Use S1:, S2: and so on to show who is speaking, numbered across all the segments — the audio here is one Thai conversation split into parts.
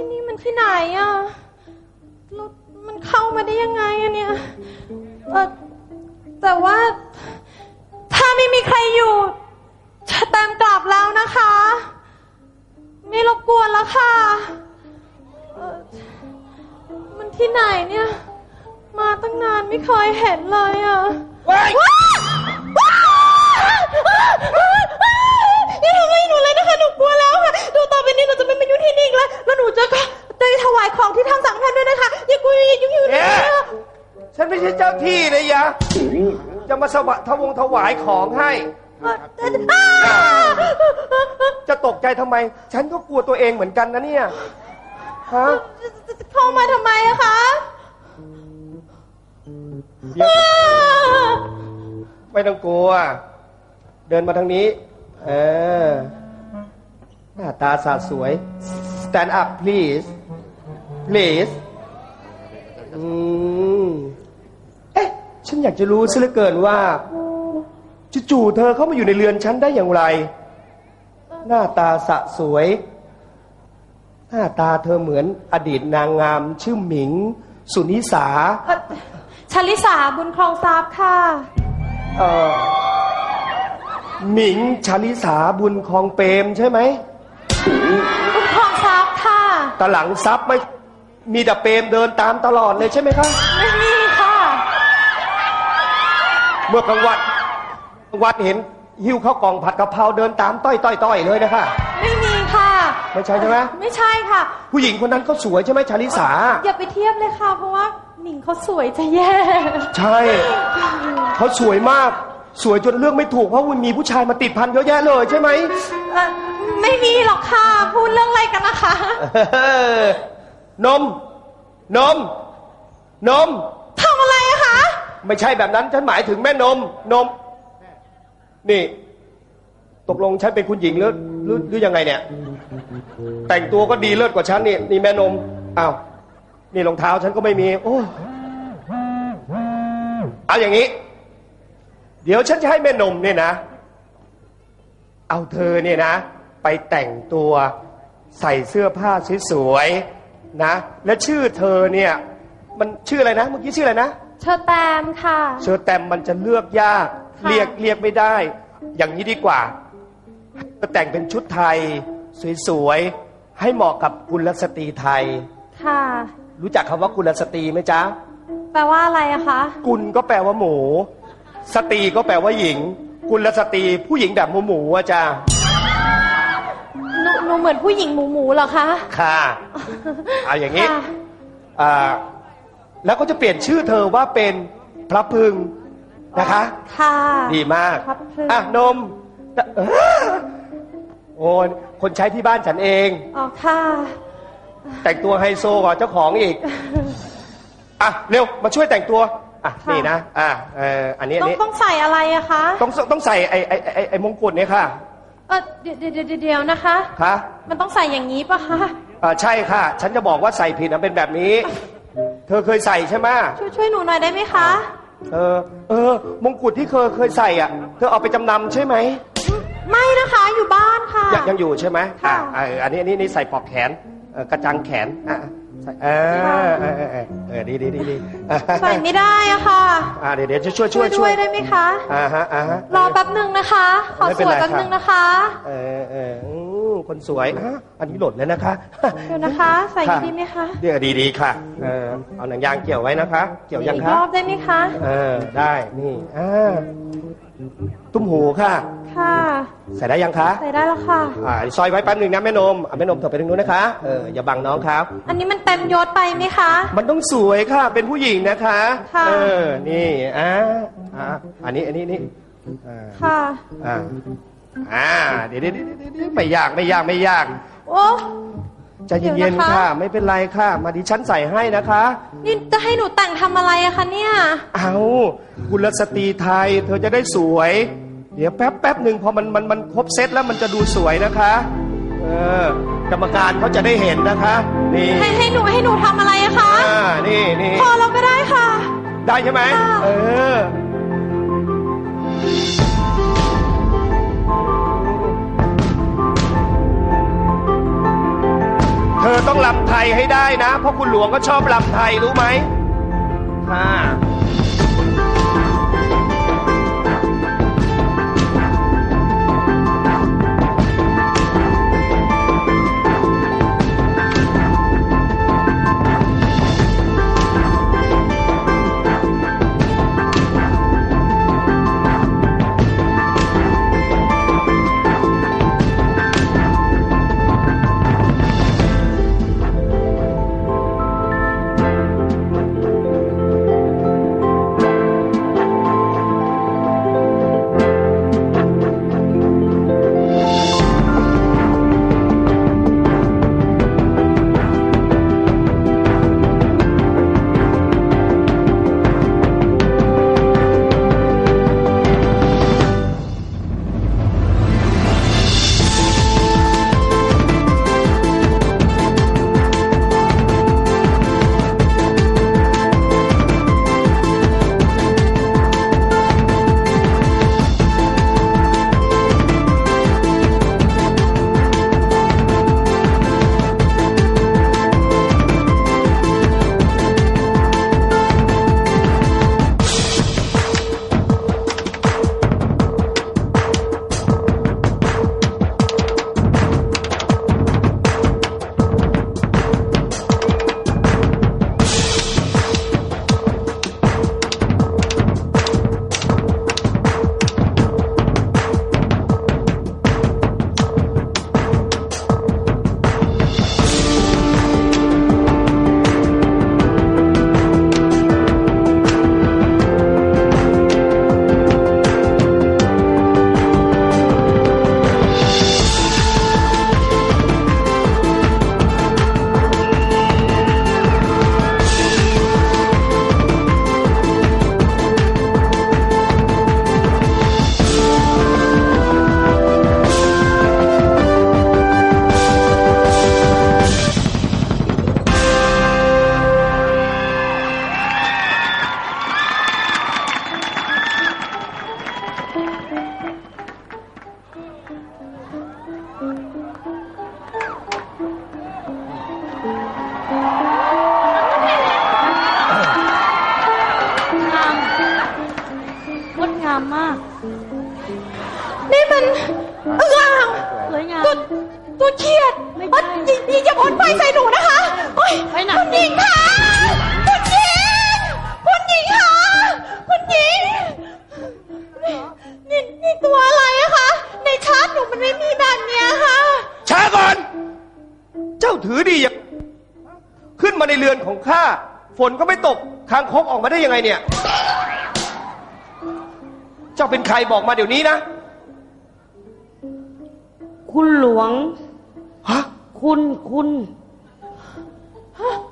S1: ที่นี่มันที่ไหนอะแล้วมันเข้ามาได้ยังไงอะเนี่ยเออแต่ว่า ถ้าไม่มีใครอยู่จะตามกลับแล้วนะคะ ไม่รบกวนแล้วค่ะเอ่อมันที่ไหนเนี่ย มาตั้งนานไม่เคยเห็นเลยอะ
S2: ว้าย
S1: ว้าวว้าว หนูจะไม่มายุ่งที่นี่อีกแล้วแล้วหนูจะก็ได้ถวายของที่ทางสังฆทานด้วยนะคะอย่ากลัวอย่ายุ่งอยู่
S2: เนี่
S1: นะ
S2: ย ฉันไม่ใช่เจ้าที่นะยะ จะมาสวะทวงถวายของให้
S1: เอ่อเอ่ออ้าว
S2: จะตกใจทำไม ฉันก็กลัวตัวเองเหมือนกันนะเนี่ย ฮะ
S1: เข้ามาทำไมอะคะ
S2: เดี๋ยว ไม่ต้องกลัว เดินมาทางนี้ เออหน้า ตาสาสวย stand up please please อืมเอ๊ะ ฉันอยากจะรู้ซะเหลือเกินว่าจู่ๆเธอเข้ามาอยู่ในเรือนฉันได้อย่างไร หน้าตาสะสวย หน้าตาเธอเหมือนอดีตนางงาม ชื่อหมิง สุนิสา
S1: เอ่อชลิสาบุญครองทรัพย์ค่ะ
S2: เอ่อหมิงชาลิสาบุญคลองเปรมใช่ไหม
S1: บุญครองทรัพย์ค่ะ
S2: ตะหลังซับไม่มีแต่เปรมเดินตามตลอดเลยใช่ไหมครับ
S1: ไม่มีค่ะ
S2: เมื่อกลางวันกลางวันเห็นหิ้วข้าวกล่องผัดกะเพราเดินตามต้อยต้อยต้อยเลยนะคะ
S1: ไม่มีค่ะ
S2: ไม่ใช่ใช่ไหม
S1: ไม่ใช่ค่ะ
S2: ผู้หญิงคนนั้นก็สวยใช่ไหมชาลิสา
S1: อย่าไปเทียบเลยค่ะ เพราะว่าหนิงเขาสวยจะแย่
S2: ใช่ เขาสวยมาก สวยจนเลือกไม่ถูกเพราะมันมีผู้ชายมาติดพันเยอะแยะเลยใช่ไหม
S1: เอ่อไม่มีหรอกค่ะ พูดเรื่องอะไรกันนะคะ
S2: เออนม นม นม
S1: ทำอะไรอะคะ
S2: ไม่ใช่แบบนั้น ฉันหมายถึงแม่นม นม นี่ ตกลงฉันเป็นคุณหญิงหรือหรือหรือยังไงเนี่ย แต่งตัวก็ดีเลิศกว่าฉันนี่นี่แม่นม อ้าว นี่รองเท้าฉันก็ไม่มี โอ้เอาอย่างนี้ เดี๋ยวฉันจะให้แม่นมเนี่ยนะ เอาเธอเนี่ยนะ ไปแต่งตัวใส่เสื้อผ้าสวยๆนะ และชื่อเธอเนี่ยมันชื่ออะไรนะเมื่อกี้ชื่ออะไรนะ
S1: เชอแตมค่ะ
S2: เชอแตมมันจะเลือกยาก
S1: ค่ะ
S2: เรียกเรียกไม่ได้ อย่างนี้ดีกว่าจะแต่งเป็นชุดไทย สวยๆ ให้เหมาะกับกุลสตรีไทย
S1: ค่ะ
S2: รู้จักคำว่ากุลสตรีไหมจ๊ะ
S1: แปลว่าอะไรอะคะ
S2: กุลก็แปลว่าหมู สตรีก็แปลว่าหญิง กุลสตรีผู้หญิงแบบหมูหมูๆอะจ้า
S1: หนูหนู เหมือนผู้หญิงหมูหมูๆเหรอคะ
S2: ค่ะเอาอย่างนี้
S1: ค่ะ
S2: อ่าแล้วก็จะเปลี่ยนชื่อเธอว่าเป็นพระพึงนะคะ
S1: ค่ะ
S2: ดีมาก
S1: พระพึง
S2: อะ นมเอ้อโอ้ยคนใช้ที่บ้านฉันเอง
S1: อ๋อค่ะ
S2: แต่งตัวไฮโซกว่าเจ้าของอีก อะ เร็ว มาช่วยแต่งตัว อะ
S1: ค่ะ
S2: นี่นะ อะเอออันนี้อั
S1: ต้
S2: น
S1: อง
S2: นี้
S1: ต้องใส่อะไรอะคะ
S2: ต้องต้องใส่ไอ้ไอ้ไอ้ไอ้มงกุฎเนี่ยค่ะ
S1: เออเดี๋ยวเดี๋ยวเดี๋ยวเดี๋ยวนะคะ
S2: ค่ะ
S1: มันต้องใส่อย่างนี้ปะคะ
S2: อ่าใช่ค่ะ ฉันจะบอกว่าใส่ผิดนะเป็นแบบนี้ เธอเคยใส่ใช่ไหม
S1: ช่วยช่วยหนูหน่อยได้ไหมคะ
S2: เออ เออ มงกุฎที่เคยเคยใส่อะ เธอเอาไปจำนำใช่ไหม
S1: ไม่นะคะอยู่บ้านค่ะ
S2: ยังยังอยู่ใช่ไหม
S1: ค่ะ
S2: อ่าเอออันนี้อันนี้นี่ใส่ปลอกแขน เอ่อกระจังแขนอะใส่เออเออเออเออเออดีดีดีดี
S1: ใส่ไม่ได้อะค่ะ
S2: อ่าเดี๋ยวเดี๋ยวช่วยช่วย
S1: ช่
S2: ช่
S1: ว
S2: วยย
S1: ด้วยได้ไหมคะ
S2: อ่าฮะอ่าฮะ
S1: รอแป๊บหนึ่งนะคะ ขอ
S2: ไม่
S1: ส
S2: เป็น
S1: วย
S2: ไร
S1: แป๊บ
S2: ครับ
S1: หนึ่งนะคะ
S2: เออเอออืมคนสวยอะอันนี้หล่นแล้วนะคะ
S1: เดี๋ยวนะคะ ใส่ดีไหมคะ
S2: เดี๋ยวดีดีค่ะเออเอาหนังยางเกี่ยวไว้นะคะ เกี่ยวยัง
S1: อีก
S2: คะ
S1: รอบได้ไหมคะ
S2: เออได้นี่อ่า ตุ้มหูค่ะ
S1: ค่ะ
S2: ใส่ได้ยังคะ
S1: ใส่ได้แล้วค่ะ
S2: อ่าซอยไว้แป๊บหนึ่งนะแม่นมอะแม่นมเถอะไปทางนู้นนะคะเอออย่าบังน้องครับ
S1: อันนี้มันเต็มยศไปไหมคะ
S2: มันต้องสวยค่ะ เป็นผู้หญิงนะคะ
S1: ค่ะ
S2: เออนี่อ่าอ่าอันนี้อันนี้นี่อ่า
S1: ค่ะ
S2: อ่าอ่าเดี๋ยวเดี๋ยวเดี๋ยวเดี๋ยวเดี๋ยวไม่ยากไม่ยากไม่ยาก
S1: โอ้
S2: ใจเย็น
S1: เดี๋ยว
S2: ๆ
S1: นะคะ
S2: ค่ะ ไม่เป็นไรค่ะ มาดิฉันใส่ให้นะคะ
S1: นี่จะให้หนูแต่งทำอะไรอะคะเนี่ย
S2: เอากุลสตรีไทย เธอจะได้สวย เดี๋ยวแป๊บแป๊บหนึ่งพอมันมันมันครบเซตแล้วมันจะดูสวยนะคะ เออกรรมการเขาจะได้เห็นนะคะ นี่
S1: ให้ให้หนูให้หนูทำอะไรอะคะ
S2: อ่านี่นี่
S1: พอเราก็ได้ค่ะ
S2: ได้ใช่ไหม
S1: ค่ะ
S2: เออ ต้องลำไทยให้ได้นะ เพราะคุณหลวงก็ชอบลำไทยรู้ไหมค่ะ
S3: งามงดงามมาก
S1: นี่มันอึ่งอ่าง
S3: สวยงาม
S1: ตัวตัวเครียด
S3: ไม่ใช่
S1: เอ้ยอย่าอย่าพ่นไฟใส่หนูนะคะ โอ๊ย
S3: ไปไหน
S1: คุณหญิงค่ะ
S2: ฝนก็ไม่ตกคางคกออกมาได้ยังไงเนี่ย เจ้าเป็นใครบอกมาเดี๋ยวนี้นะ
S3: คุณหลวง
S2: ฮะ
S3: คุณคุณ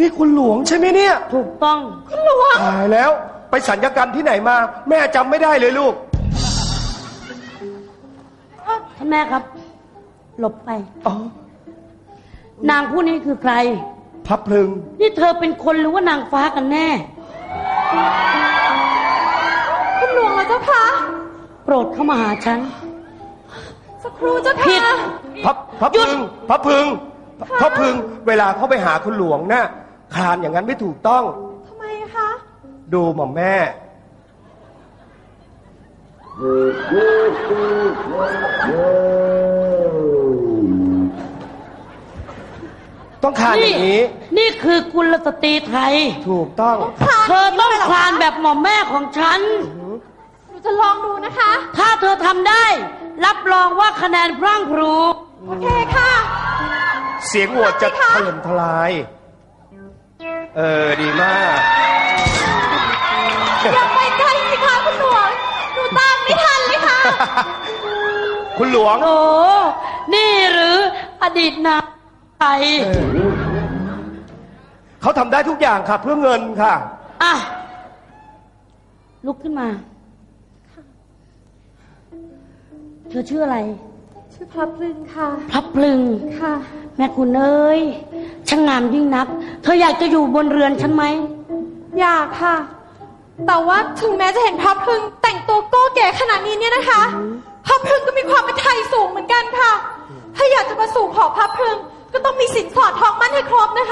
S2: นี่คุณหลวงใช่ไหมเนี่ย
S3: ถูกต้อง
S1: คุณหลวง
S2: ตายแล้ว ไปสัญญกรรมที่ไหนมา แม่จำไม่ได้เลยลูก
S3: ท่านแม่ครับ หลบไป
S2: อ๋อ
S3: นางผู้นี้คือใคร
S2: พับพลึง
S3: นี่เธอเป็นคนหรือว่านางฟ้ากันแน่
S1: คุณหลวงเหรอเจ้าคะ
S3: โปรดเข้ามาหาฉัน
S1: สักครู่เจ้า
S3: ผิด
S1: ค่ะ
S2: พับพับ
S3: หยุ
S2: พึ
S3: ด
S2: งพับพึงพับพึง เวลาเขาไปหาคุณหลวงนะ่ะคลานอย่างนั้นไม่ถูกต้อง
S1: ทำไมคะ
S2: ดูหม่อมแม่ ต้องคลานอย่างนี้
S3: นี่คือกุลสตรีไทย
S2: ถูกต้อง
S3: เธอต้องคลานแบบหม่อมแม่ของฉัน
S1: หนูจะลองดูนะคะ
S3: ถ้าเธอทำได้ รับรองว่าคะแนนพรั่งพรู
S1: โอเคค่ะ
S2: เสียงโหวตจะถล่มทลาย เออ ดีมาก
S1: อย่าไปไกลสิคะคุณหลวงหนูตามไม่ทันเลยค่ะ
S2: คุณหลวง
S3: โอ้ นี่หรืออดีตนาง ไทย
S2: เออเขาทำได้ทุกอย่างค่ะ เพื่อเงินค่ะ
S3: อะ ลุกขึ้นมา เธอชื่ออะไร
S1: ชื่อพระพลึงค่ะ
S3: พลับพลึง
S1: ค่ะ
S3: แม่คุณเอ้ยช่างงามยิ่งนัก เธออยากจะอยู่บนเรือนฉันไหม
S1: อยากค่ะ แต่ว่าถึงแม้จะเห็นพระพลึงแต่งตัวโก้แก่ขนาดนี้เนี่ยนะคะพระพลึงก็มีความเป็นไทยสูงเหมือนกันค่ะ ถ้าอยากจะมาสู่ขอพระพลึง ก็ต้องมีสินสอดทองมั่นให้ครบนะคะ